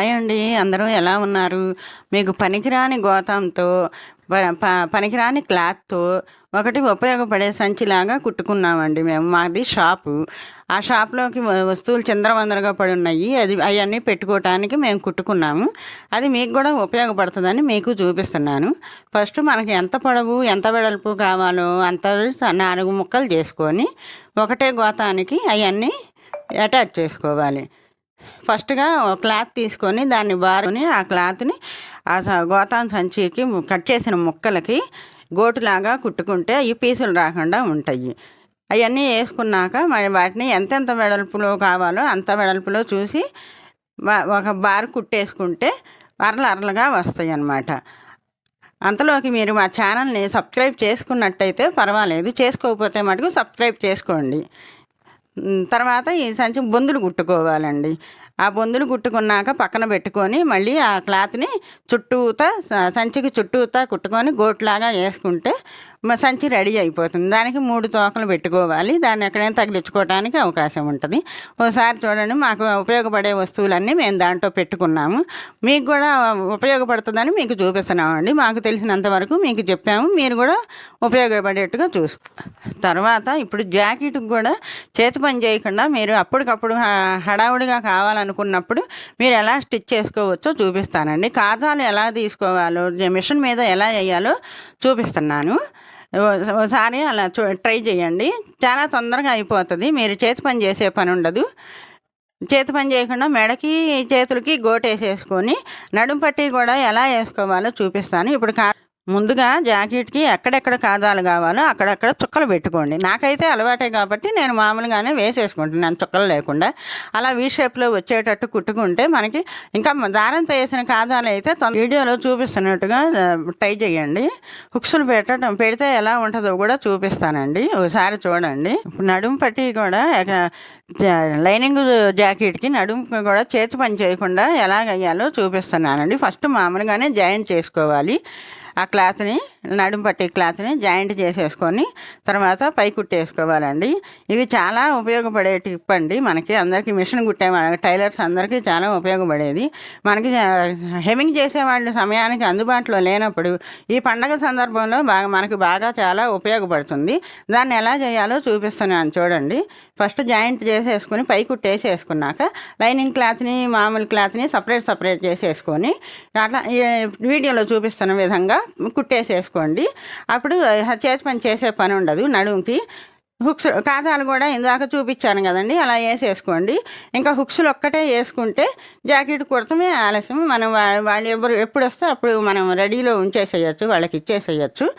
Hi అండి అందరూ ఎలా ఉన్నారు? మీకు పనికిరాని గోతంతో ప- ప- పనికిరాని క్లాత్తో ఒకటి ఉపయోగపడే సంచిలాగా కుట్టుకున్నామండి మేము. మాది షాపు. ఆ షాప్లోకి వ- వస్తువులు చిందరవందరగా పడి ఉన్నాయి అది అవన్నీ పెట్టుకోవటానికి మేము కుట్టుకున్నాము. అది మీకు కూడా ఉపయోగపడుతుందని మీకు చూపిస్తున్నాను. ఫస్ట్ మనకి ఎంత పొడవు ఎంత వెడల్పు కావాలో అంత నాలుగు ముక్కలు చేసుకొని ఒకటే గోతానికి అవన్నీ అటాచ్ చేసుకోవాలి. ఫస్ట్గా ఒక క్లాత్ తీసుకొని దాన్ని బారుని ఆ క్లాత్ని ఆ స- గోతాన్ సంచికి కట్ చేసిన ముక్కలకి గోటులాగా కుట్టుకుంటే ఈ పీసులు రాకుండా ఉంటాయి. అవన్నీ వేసుకున్నాక మరి వాటిని ఎంతెంత వెడల్పులో కావాలో అంత వెడల్పులో చూసి ఒక బార్ కుట్టేసుకుంటే అరలు అరలుగా వస్తాయి అన్నమాట అంతలోకి మీరు మా ఛానల్ని సబ్స్క్రైబ్ చేసుకున్నట్టయితే పర్వాలేదు. చేసుకోకపోతే మటుకు సబ్స్క్రైబ్ చేసుకోండి. తర్వాత ఈ సంచి బొందులు కుట్టుకోవాలండి. ఆ బొందులు కుట్టుకున్నాక పక్కన పెట్టుకొని మళ్ళీ ఆ క్లాత్ని చుట్టూతా సంచికి చుట్టూతా కుట్టుకొని గోట్లాగా వేసుకుంటే సంచి రెడీ అయిపోతుంది. దానికి మూడు తోకలు పెట్టుకోవాలి. దాన్ని ఎక్కడైనా తగిలించుకోవడానికి అవకాశం ఉంటుంది. ఒకసారి చూడండి మాకు ఉపయోగపడే వస్తువులన్నీ మేము దాంట్లో పెట్టుకున్నాము. మీకు కూడా ఉపయోగపడుతుందని మీకు చూపిస్తున్నామండి. మాకు తెలిసినంత వరకు మీకు చెప్పాము. మీరు కూడా ఉపయోగపడేట్టుగా చూసుకో తర్వాత ఇప్పుడు జాకెట్కి కూడా చేతి పని చేయకుండా మీరు అప్పటికప్పుడు హడావుడిగా కావాలనుకున్నప్పుడు మీరు ఎలా స్టిచ్ చేసుకోవచ్చో చూపిస్తానండి. కాజాలు ఎలా తీసుకోవాలో మిషన్ మీద ఎలా వేయాలో చూపిస్తున్నాను. ఒకసారి అలా చూ ట్రై చేయండి. చాలా తొందరగా అయిపోతుంది. మీరు చేతి పని చేసే పని ఉండదు. చేతి పని చేయకుండా మెడకి చేతులకి గోటేసేసుకొని నడుం పట్టి కూడా ఎలా వేసుకోవాలో చూపిస్తాను. ఇప్పుడు కా ముందుగా జాకెట్కి ఎక్కడెక్కడ కాజాలు కావాలో అక్కడక్కడ చుక్కలు పెట్టుకోండి. నాకైతే అలవాటే కాబట్టి నేను మామూలుగానే వేసేసుకుంటున్నాను చుక్కలు లేకుండా. అలా వీ షేప్లో వచ్చేటట్టు కుట్టుకుంటే మనకి ఇంకా దారంతో వేసిన కాజాలు అయితే వీడియోలో చూపిస్తున్నట్టుగా ట్రై చేయండి. హుక్స్లు పెట్టడం పెడితే ఎలా ఉంటుందో కూడా చూపిస్తానండి. ఒకసారి చూడండి. నడుము పట్టి కూడా లైనింగ్ జాకెట్కి నడుము కూడా చేతి పని చేయకుండా ఎలా వేయాలో చూపిస్తున్నానండి. ఫస్ట్ మామూలుగానే జాయిన్ చేసుకోవాలి. ఆ క్లాత్ని నడుము పట్టి క్లాత్ని జాయింట్ చేసేసుకొని తర్వాత పై కుట్టేసుకోవాలండి. ఇవి చాలా ఉపయోగపడే టిప్ అండి మనకి. అందరికీ మిషన్ కుట్టే వాళ్ళ టైలర్స్ అందరికీ చాలా ఉపయోగపడేది. మనకి హెమింగ్ చేసే వాళ్ళు సమయానికి అందుబాటులో లేనప్పుడు ఈ పండగ సందర్భంలో బాగా మనకి బాగా చాలా ఉపయోగపడుతుంది. దాన్ని ఎలా చేయాలో చూపిస్తున్నాను చూడండి. ఫస్ట్ జాయింట్ చేసేసుకుని పై కుట్టేసేసుకున్నాక లైనింగ్ క్లాత్ని మామూలు క్లాత్ని సపరేట్ సపరేట్ చేసేసుకొని అట్లా ఈ వీడియోలో చూపిస్తున్న విధంగా కుట్టేసేసుకోండి. అప్పుడు చేతి పని చేసే పని ఉండదు నడుముకి. హుక్స్ కాజాలు కూడా ఇందాక చూపించాను కదండి అలా వేసేసుకోండి. ఇంకా హుక్స్లు ఒక్కటే వేసుకుంటే జాకెట్ కుడతమే ఆలస్యం. మనం వా- వాళ్ళు ఎవరు ఎప్పుడు వస్తే అప్పుడు మనం రెడీలో ఉంచేసేయచ్చు వాళ్ళకి ఇచ్చేసేయచ్చు.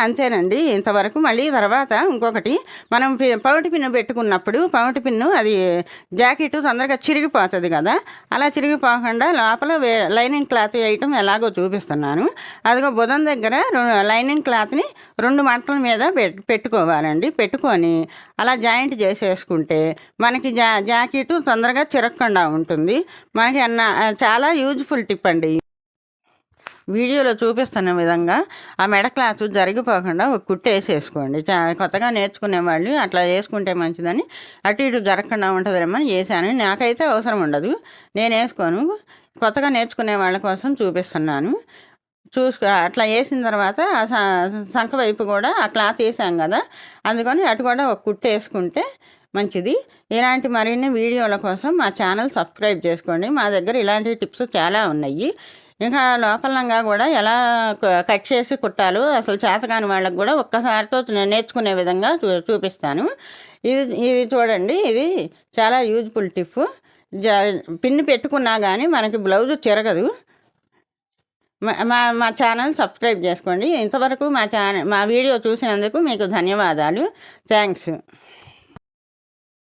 అంతేనండి. ఇంతవరకు మళ్ళీ తర్వాత ఇంకొకటి మనం పి- పౌటి పిన్ను పెట్టుకున్నప్పుడు పౌటి పిన్ను అది జాకెట్ తొందరగా చిరిగిపోతుంది కదా అలా చిరిగిపోకుండా లోపల వే లైనింగ్ క్లాత్ వేయటం ఎలాగో చూపిస్తున్నాను. అదిగో బుధం దగ్గర లైనింగ్ క్లాత్ని రెండు మంటల మీద పెట్టుకోవాలండి. పెట్టుకోవాలండి పెట్టుకొని అలా జాయింట్ చేసేసుకుంటే మనకి జా జాకెట్ తొందరగా చిరక్కుండా ఉంటుంది. మనకి అన్న చాలా యూజ్ఫుల్ టిప్ అండి. వీడియోలో చూపిస్తున్న విధంగా ఆ మెడ క్లాత్ జరిగిపోకుండా ఒక కుట్టు వేసేసుకోండి. చా కొత్తగా నేర్చుకునే వాళ్ళు అట్లా వేసుకుంటే మంచిదని అటు ఇటు జరగకుండా ఉంటుందేమో వేసాను నాకైతే అవసరం ఉండదు. నేను వేసుకోను. కొత్తగా నేర్చుకునే వాళ్ళ కోసం చూపిస్తున్నాను. చూసుకో అట్లా వేసిన తర్వాత ఆ సంఖ వైపు కూడా ఆ క్లాత్ వేసాం కదా అందుకని అటు కూడా ఒక కుట్టు వేసుకుంటే మంచిది. ఇలాంటి మరిన్ని వీడియోల కోసం మా ఛానల్ సబ్స్క్రైబ్ చేసుకోండి. మా దగ్గర ఇలాంటి టిప్స్ చాలా ఉన్నాయి. ఇంకా లోపలంగా కూడా ఎలా క- కట్ చేసి కుట్టాలో అసలు చేతకాని వాళ్ళకు కూడా ఒక్కసారితో నేర్చుకునే విధంగా చూ చూపిస్తాను. ఇది ఇది చూడండి ఇది చాలా యూజ్ఫుల్ టిప్ జ పిన్ని పెట్టుకున్నా కానీ మనకి బ్లౌజ్ చిరగదు. మా మా ఛానల్ సబ్స్క్రైబ్ చేసుకోండి. ఇంతవరకు మా ఛానల్ మా వీడియో చూసినందుకు మీకు ధన్యవాదాలు. థ్యాంక్స్.